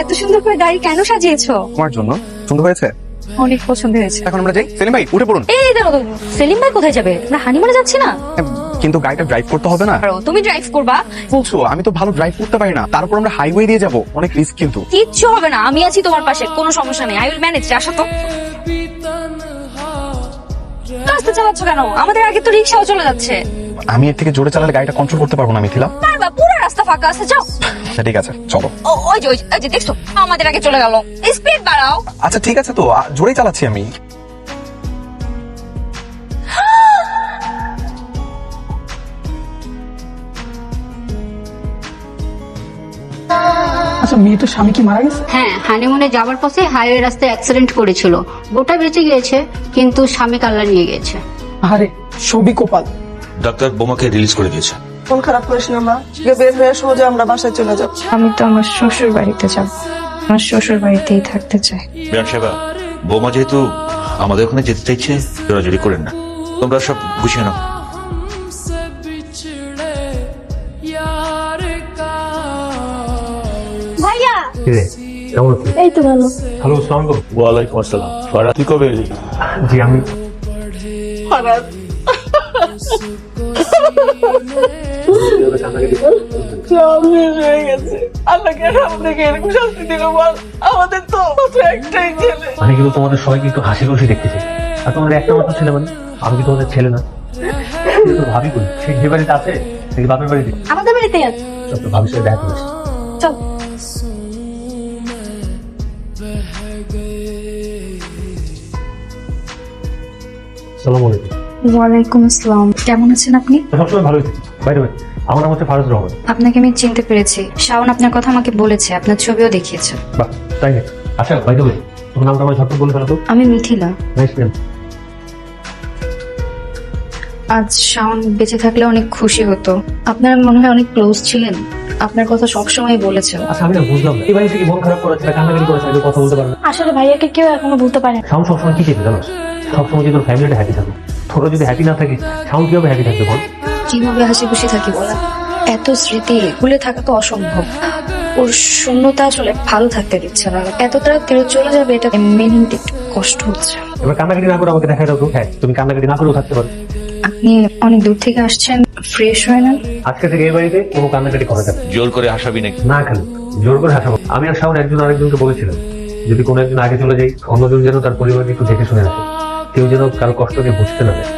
এত সুন্দর করে গাড়ি কেন সাজিয়েছো? তোমার জন্য। সুন্দর হয়েছে? অনেক পছন্দ হয়েছে। এখন আমরা যাই। সেলিম ভাই উঠে পড়ুন। এই দাঁড়ো সেলিম ভাই কোথায় যাবে? আমরা হানিমুনে যাচ্ছি না? কিন্তু গাড়িটা ড্রাইভ করতে হবে না। তুমি ড্রাইভ করবা। বলছো আমি তো ভালো ড্রাইভ করতে পারি না। তারপর আমরা হাইওয়ে দিয়ে যাব। অনেক রিস্ক কিন্তু। কিচ্ছু হবে না আমি আছি তোমার পাশে কোনো সমস্যা নেই। আই উইল ম্যানেজ আসো তো। রাস্তা চালাচ্ছ কেন? আমাদের আগে তো রিক্সাও চলে যাচ্ছে। আমি এর থেকে জোরে চালালে গাড়িটা কন্ট্রোল করতে পারব না মিথিলা। পারবা পুরো রাস্তা ফাঁকা আছে যাও। আচ্ছা ঠিক আছে চলো। ও ওই যে ওই যে, দেখছ? আমাদের আগে চলে গেল। স্পিড বাড়াও। আচ্ছা ঠিক আছে তো আ, জোরেই চালাচ্ছি আমি। আচ্ছা মেয়েটার স্বামী কি মারা গেছে? হ্যাঁ হানিমুনে যাবার পথে হাইওয়ে রাস্তায় অ্যাক্সিডেন্ট করেছিল। গোটা বেঁচে গিয়েছে কিন্তু স্বামী কাল্লা নিয়ে গেছে। আরে সবই কোপাল। ডাক্তার বোমাকে রিলিজ করে দিয়েছে। মন খারাপ করিস না মা। বের হয়ে সোজা আমরা বাসায় চলে যাব। আমি তো আমার শ্বশুর বাড়িতে যাব। আমার শ্বশুর বাড়িতেই থাকতে চাই। বিরাট সাহেবা বোমা যেহেতু আমাদের ওখানে যেতে চাইছে জোরাজুরি করেন না। তোমরা সব গুছিয়ে নাও। ভাইয়া! এই তো ভালো। হ্যালো আসসালামু ওয়ালাইকুম আসসালাম। ফারাজ তুই কবে এলি? জি আমি আমি আমি কিন্তু তোমাদের সবাইকে একটু হাসি খুশি দেখতেছি আর তোমাদের একটা মাত্র ছেলে মানে? আমি কি তোমাদের ছেলে না? কিন্তু তো ভাবি কই? সে যে বাড়িতে আছে নাকি বাপের বাড়িতে? আমাদের বাড়িতেই আছে। সব তো ভাবির সাথে দেখা করে চল। আসসালামু আলাইকুম। ওয়ালাইকুম আসসালাম। কেমন আছেন আপনি সবসময় ভালোই থাকি বাইরে আমার নাম হচ্ছে ফারুজ রহমান। আপনাকে আমি চিনতে পেরেছি। শাওন আপনার কথা আমাকে বলেছে আপনার ছবিও দেখিয়েছে। বাহ তাই না আচ্ছা বাইরে তোমার নামটা আমার ঝটপট বলে ফেলো তো। আমি মিথিলা। নাইস নেম আজ শাওন বেঁচে থাকলে অনেক খুশি হতো। আপনার মনে হয় অনেক ক্লোজ ছিলেন। আপনার কথা সবসময় বলেছে। আচ্ছা আমি না বুঝলাম না। এই বাড়ি থেকে মন খারাপ করেছে বা কান্নাকাটি করেছে আগে কথা বলতে পারে না। আসলে ভাইয়াকে কেউ এখনও বলতে পারে না। সাউন্ড সবসময় কি চেপে জানো? সবসময় যদি তোর ফ্যামিলিটা হ্যাপি থাকবে তোরা যদি হ্যাপি না থাকিস সাউন্ড কীভাবে হ্যাপি থাকবে বল? কীভাবে হাসি খুশি থাকি বলা? এত স্মৃতি ভুলে থাকা তো অসম্ভব। ওর শূন্যতা আসলে ভালো থাকতে দিচ্ছে না। এত তাড়াতাড়ি চলে যাবে এটা মেনে নিতে একটু কষ্ট হচ্ছে। এবার কান্নাকাটি না করে আমাকে দেখা দাও হ্যাঁ তুমি কান্নাকাটি না করেও থাকতে পারো। আপনি অনেক দূর থেকে আসছেন ফ্রেশ হয়ে নেন। আজকে থেকে এই বাড়িতে কোনো কান্নাকাটি করা যাবে জোর করে হাসাবি নাকি? না খালি জোর করে হাসাবো। আমি আর শাওন একজন আরেকজনকে বলেছিলাম যদি কোনো একজন আগে চলে যাই অন্যজন যেন তার পরিবারকে একটু দেখে শুনে রাখে। কেউ যেন কারও কষ্টকে বুঝতে না দেয়